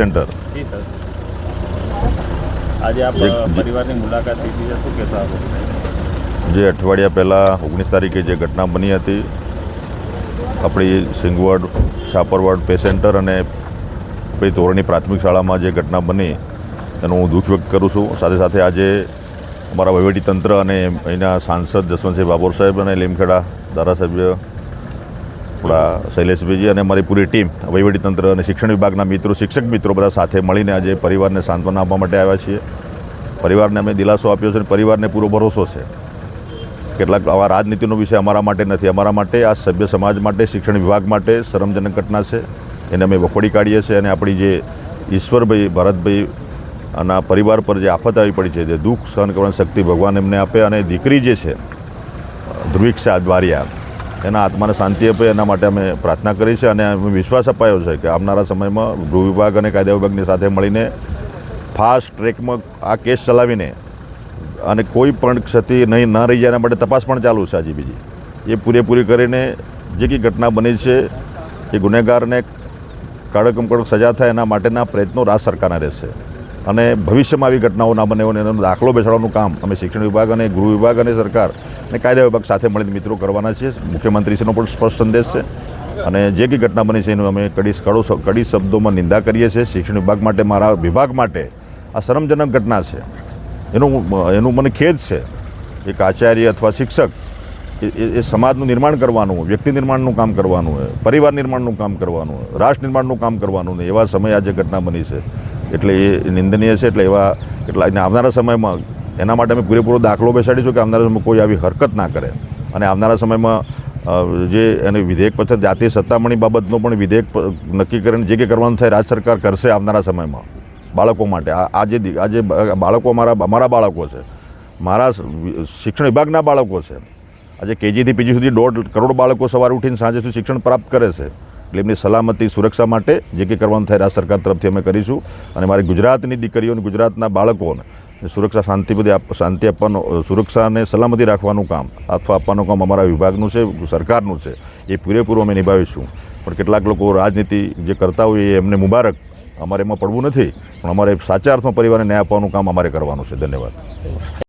Centre. જી sir. આજે આપ પરિવારની મુલાકાત લીધી છે શું કહેતા આપ? જે અઠવાડિયા પહેલાં ઓગણીસ તારીખે જે ઘટના બની હતી આપણી સિંગવડ શાપરવડ પે સેન્ટર અને આપણી તોરણી પ્રાથમિક શાળામાં જે ઘટના બની એનું હું દુઃખ વ્યક્ત કરું છું. સાથે સાથે આજે અમારા વહીવટીતંત્ર અને અહીંના સાંસદ જસવંતસિંહ બાબોર સાહેબ અને લીમખેડા ધારાસભ્ય આપણા શૈલેષભાઈજી અને અમારી પૂરી ટીમ વહીવટીતંત્ર અને શિક્ષણ વિભાગના મિત્રો, શિક્ષક મિત્રો બધા સાથે મળીને આજે પરિવારને સાંત્વના આપવા માટે આવ્યા છીએ. પરિવારને અમે દિલાસો આપ્યો છે અને પરિવારને પૂરો ભરોસો છે. કેટલાક આવા રાજનીતિનો વિષય અમારા માટે નથી. અમારા માટે, આ સભ્ય સમાજ માટે, શિક્ષણ વિભાગ માટે શરમજનક ઘટના છે. એને અમે વખોડી કાઢીએ છીએ અને આપણી જે ઈશ્વરભાઈ, ભરતભાઈ અને પરિવાર પર જે આફત આવી પડી છે તે દુઃખ સહન કરવાની શક્તિ ભગવાન એમને આપે અને દીકરી જે છે ધ્રુવિક્ષા દ્વારિયા એના આત્માને શાંતિ આપે, એના માટે અમે પ્રાર્થના કરી છે અને વિશ્વાસ અપાયો છે કે આવનારા સમયમાં ગૃહ વિભાગ અને કાયદા વિભાગની સાથે મળીને ફાસ્ટ ટ્રેકમાં આ કેસ ચલાવીને અને કોઈ પણ ક્ષતિ નહીં, ન રહી જાય એના માટે તપાસ પણ ચાલુ છે હજી બીજી એ પૂરેપૂરી કરીને જે કંઈ ઘટના બની છે એ ગુનેગારને કડકમ કડક સજા થાય એના માટેના પ્રયત્નો રાજ્ય સરકારના રહેશે. અને ભવિષ્યમાં આવી ઘટનાઓ ના બને એનો દાખલો બેસાડવાનું કામ અમે શિક્ષણ વિભાગ અને ગૃહ વિભાગ અને સરકાર અને કાયદા વિભાગ સાથે મળીને મિત્રો કરવાના છીએ. મુખ્યમંત્રીશ્રીનો પણ સ્પષ્ટ સંદેશ છે. અને જે કંઈ ઘટના બની છે એનું અમે કડી કડો કડી શબ્દોમાં નિંદા કરીએ છીએ. શિક્ષણ વિભાગ માટે, મારા વિભાગ માટે આ શરમજનક ઘટના છે. એનું એનું મને ખેદ છે એક આચાર્ય અથવા શિક્ષક એ- એ સમાજનું નિર્માણ કરવાનું, વ્યક્તિ નિર્માણનું કામ કરવાનું હોય પરિવાર નિર્માણનું કામ કરવાનું હોય રાષ્ટ્ર નિર્માણનું કામ કરવાનું હોય એવા સમયે આજે ઘટના બની છે. એટલે એ નિંદનીય છે, એટલે એવા એટલા અને આવનારા સમયમાં એના માટે અમે પૂરેપૂરો દાખલો બેસાડીશું કે આવનારા સમયમાં કોઈ આવી હરકત ના કરે. અને આવનારા સમયમાં જે એને વિધેયક પછી, જાતીય સત્તામણી બાબતનો પણ વિધેયક નક્કી કરીને જે કંઈ કરવાનું થાય, રાજ્ય સરકાર કરશે આવનારા સમયમાં. બાળકો માટે. આ આજે જે દી- આ જે બ- બાળકો અમારા અમારા બાળકો છે. મારા શિક્ષણ વિભાગના બાળકો છે. આજે કેજીથી પીજી સુધી દોઢ કરોડ બાળકો સવારે ઉઠીને સાંજે સુધી શિક્ષણ પ્રાપ્ત કરે છે. એટલે એમની સલામતી સુરક્ષા માટે જે કંઈ કરવાનું થાય રાજ્ય સરકાર તરફથી અમે કરીશું. અને મારી ગુજરાતની દીકરીઓને, ગુજરાતના બાળકોને સુરક્ષા શાંતિ બધી શાંતિ આપવાનો સુરક્ષા અને સલામતી રાખવાનું કામ અથવા આપવાનું કામ અમારા વિભાગનું છે, સરકારનું છે, એ પૂરેપૂરું અમે નિભાવીશું. પણ કેટલાક લોકો રાજનીતિ જે કરતા હોય એ એમને મુબારક. અમારે એમાં પડવું નથી, પણ અમારે સાચા અર્થમાં પરિવારને ન્યાય આપવાનું કામ અમારે કરવાનું છે. ધન્યવાદ.